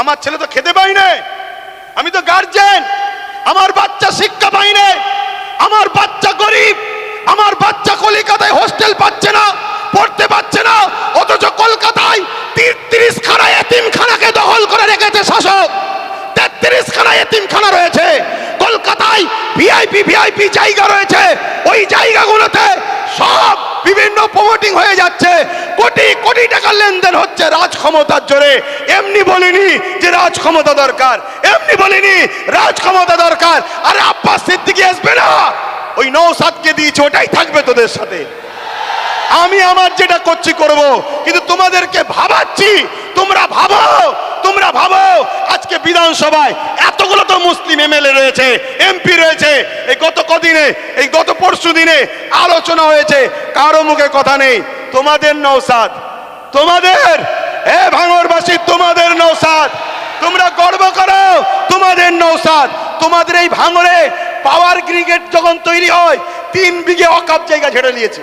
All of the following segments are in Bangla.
আমার ছেলে তো খেতে পাই না আমি তো গার্জেন আমার বাচ্চা শিক্ষা পাই না আমার বাচ্চা গরিব। আমার বাচ্চা কলিকাতায় হোস্টেল পাচ্ছে না, পড়তে পারছে না, অথচ কলকাতায় তিরিশ খানা এতিমখানাকে দখল করে রেখেছে শাসক। তেত্রিশ খানা এতিমখানা রয়েছে। কলকাতায় ভিআইপি ভিআইপি জায়গা রয়েছে। ওই জায়গাগুলোতে সব বিভিন্ন প্রমোটিং হয়ে যাচ্ছে। কোটি কোটি টাকার লেনদেন হচ্ছে রাজ ক্ষমতার জোরে। এমনি বলিনি যে রাজ ক্ষমতা দরকার। এমনি বলিনি রাজ ক্ষমতা দরকার। আরে আব্বাস সিদ্দিকি আসবে না। ওই নৌ সাতকে দিয়েছে, ওটাই থাকবে তোদের সাথে। আমি আমার যেটা করছি করব, কিন্তু তোমাদেরকে ভাবাচ্ছি, তোমরা ভাবো তোমরা ভাবো, আজকে বিধানসভায় এতগুলো তো মুসলিম এমএলএ রয়েছে, এমপি রয়েছে, এই গত কদিনে, এই গত পরশু দিনে আলোচনা হয়েছে, কারও মুখে কথা নেই, তোমাদের নৌসাদ তোমাদের, এ ভাঙরবাসী, তোমাদের নৌসাদ তোমরা গর্ব করো, তোমাদের নৌসাদ তোমাদের এই ভাঙরে পাওয়ার ক্রিকেট যখন তৈরি হয়, তিন বিঘে অকাপ জায়গা ছেড়ে নিয়েছে।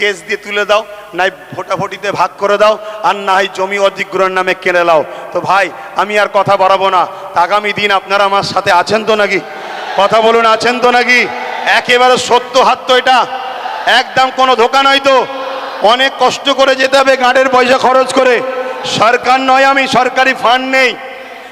কেস দিয়ে তুলে দাও, নাই ভোটাভুটিতে ভাগ করে দাও, আর না হয় জমি অধিগ্রহণ নামে কেড়ে দাও তো ভাই, আমি আর কথা বাড়াবো না। আগামী দিন আপনারা আমার সাথে আছেন তো নাকি? কথা বলুন, আছেন তো নাকি? একেবারে সত্য হাত তো এটা। একদম কোনো ধোকা নয় তো। অনেক কষ্ট করে যেতে হবে, গাঁটের পয়সা খরচ করে। সরকার নয় আমি, সরকারি ফান্ড নেই।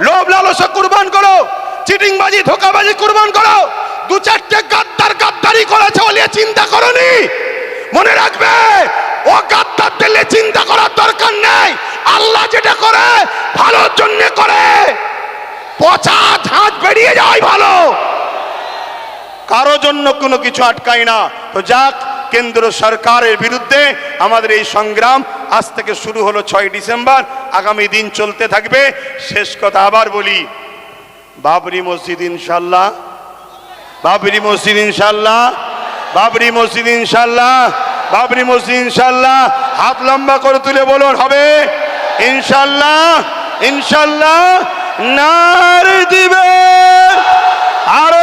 লোভ লালসা কুরবান করো, চিটিংবাজি, ধোকাবাজি কুরবান করো। দু চারটে গাদ্দার গাদ্দারি করেছে বলে চিন্তা করনি। মনে রাখবে, ও গাদ্দার দিলে চিন্তা করার দরকার নেই। আল্লাহ যেটা করে, ভালোর জন্য করে। পচা ঝাঁজ বেরিয়ে যাওয়াই ভালো। কারও জন্য কোনো কিছু আটকায় না। তো যাক, কেন্দ্র সরকারের বিরুদ্ধে আমাদের এই সংগ্রাম আজ থেকে শুরু হলো ছয় ডিসেম্বর, আগামী দিন চলতে থাকবে। শেষ কথা আবার বলি, বাবরি মসজিদ ইনশাল্লাহ বাবরি মসজিদ ইনশাল্লাহ বাবরি মসজিদ ইনশাল্লাহ বাবরি মসজিদ ইনশাল্লাহ হাত লম্বা করে তুলে বলুন, হবে? ইনশাল্লাহ ইনশাল্লাহ নার দিবে। আরও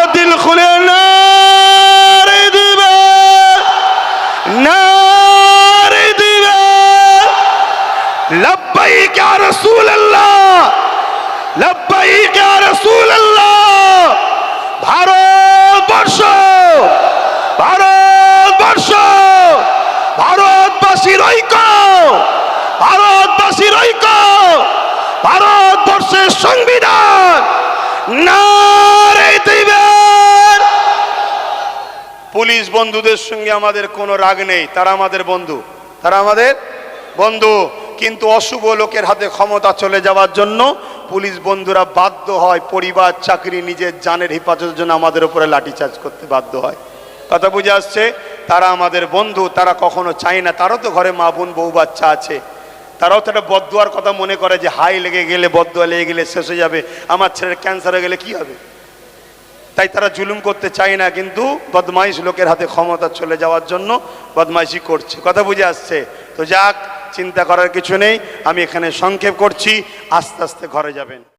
ভারতবাসীর ঐক্য ভারতবাসীর ঐক্য, ভারতবর্ষের সংবিধান পুলিশ বন্ধুদের সঙ্গে আমাদের কোনো রাগ নেই, তারা আমাদের বন্ধু, তারা আমাদের বন্ধু। কিন্তু অশুভ লোকের হাতে ক্ষমতা চলে যাওয়ার জন্য পুলিশ বন্ধুরা বাধ্য হয়, পরিবার, চাকরি, নিজের জানের হেফাজতের জন্য আমাদের উপরে লাঠিচার্জ করতে বাধ্য হয়। কথা বুঝে আসছে? তারা আমাদের বন্ধু, তারা কখনো চায় না। তারও তো ঘরে মা বোন, বউ বাচ্চা আছে। তারাও তো একটা বদুয়ার কথা মনে করে যে, হাই লেগে গেলে বদুয়া লেগে গেলে শেষ হয়ে যাবে। আমার ছেলের ক্যান্সার হয়ে গেলে কি হবে? তাই তারা জুলুম করতে চায় না, কিন্তু বদমাইশ লোকের হাতে ক্ষমতা চলে যাওয়ার জন্য বদমাইশি করছে। কথা বুঝে আসছে? তো যাক, চিন্তা করার কিছু নেই। আমি এখানে সংক্ষেপ করছি। আস্তে আস্তে ঘরে যাবেন।